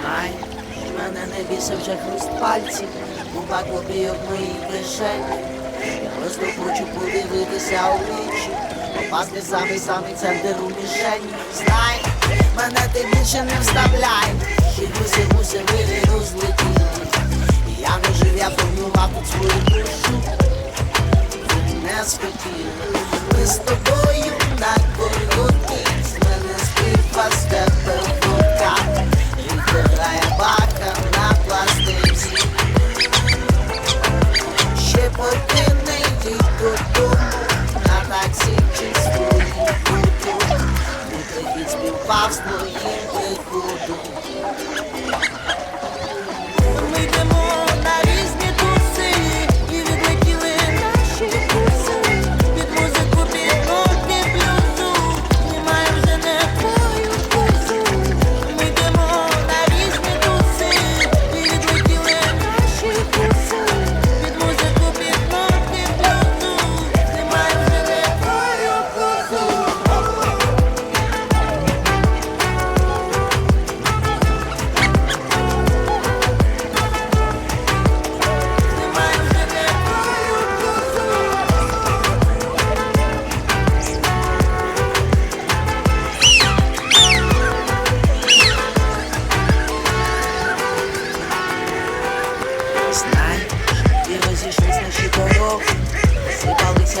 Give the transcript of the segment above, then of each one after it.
Знай, мене не бісив вже хруст пальців, губа копійок моїй кишені. Я просто хочу подивитися у вічі, попасти самий самий центр у мішені. Знай, мене ти більше не вставляй, і гуси гуси виріну злетіли. І Я не жив, я формував тут свою душу. Не схотіли, ми з тобою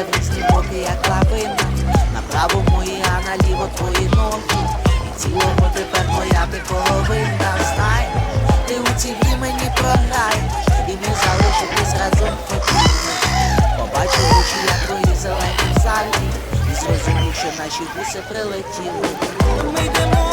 В різні боки, як лавина. Направо мої, а наліво твої ноги. І цілого тепер моя ти половина Знай, ти у цій грі мені програєш І ми залишитись разом хотіли Побачив очі, як твої зелені залі. І зрозумів, що наші гуси прилетіли. Ми йдемо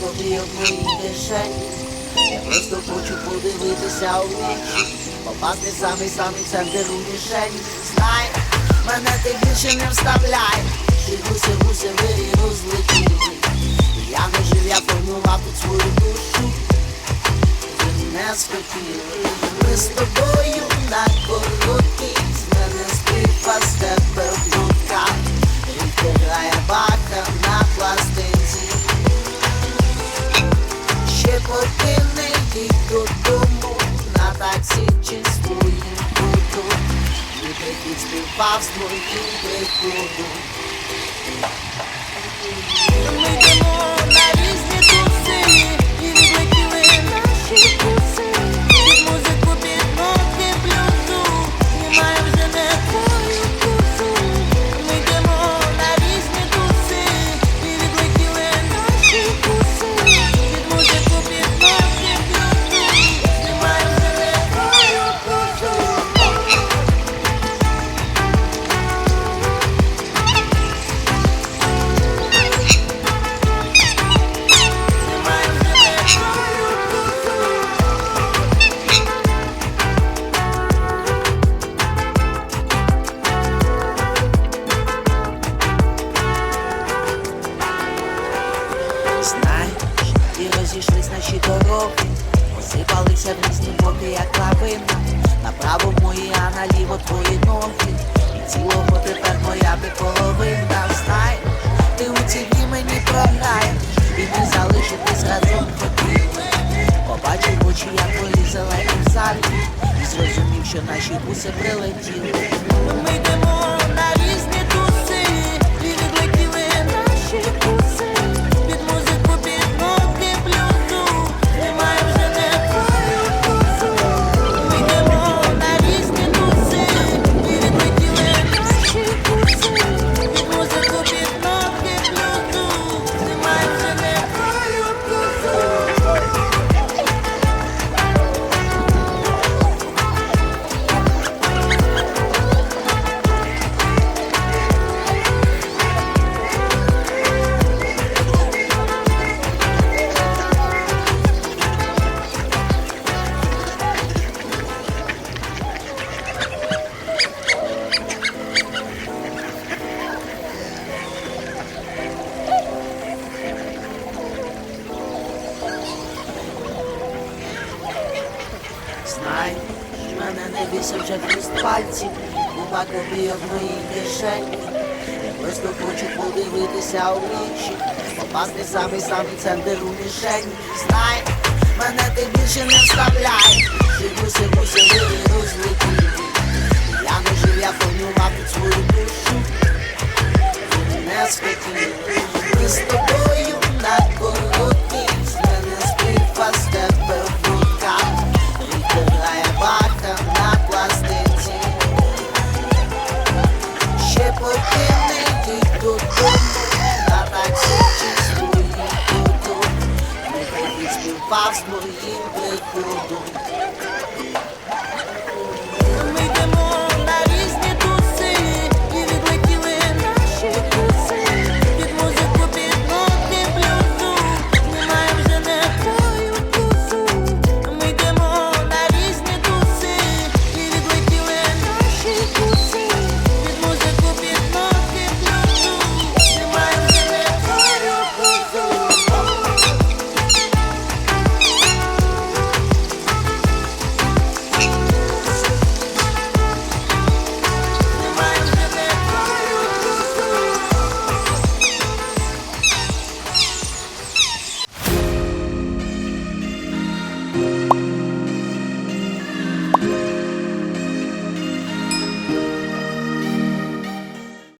копійок в моїй. Я просто хочу подивитися у вічі, попасти самий самий центр у мішені. Знай, мене ти більше не вставляй, і гуси гуси виріну злетіли. І Я не жив, я формував тут свою душу. Ви не схотіли, ми з тобою на короткий, Не йдіть додому На таксі чи своїм буду прихід співпав з Ми йдемо розійшлись наші дороги. Посипалися в різні боки, як лавина. Направо мої, а наліво твої ноги. І цілого тепер моя ти половина. Знай, ти у цій грі мені програєш І ми залишитись разом хотіли Побачив очі, як твої зелені в залі І зрозумів, що наші гуси прилетіли навівся вже хруст пальців, купа копійок в моїй кишені. Просто хочу подивитися у вічі, попасти самий самий центр у мішені. Знай, мене ти більше не вставляй. Живу, сиву, сиву, розлетів. Я не жив, я хранював під свою душу. Не схотів. Ми ハハハハ!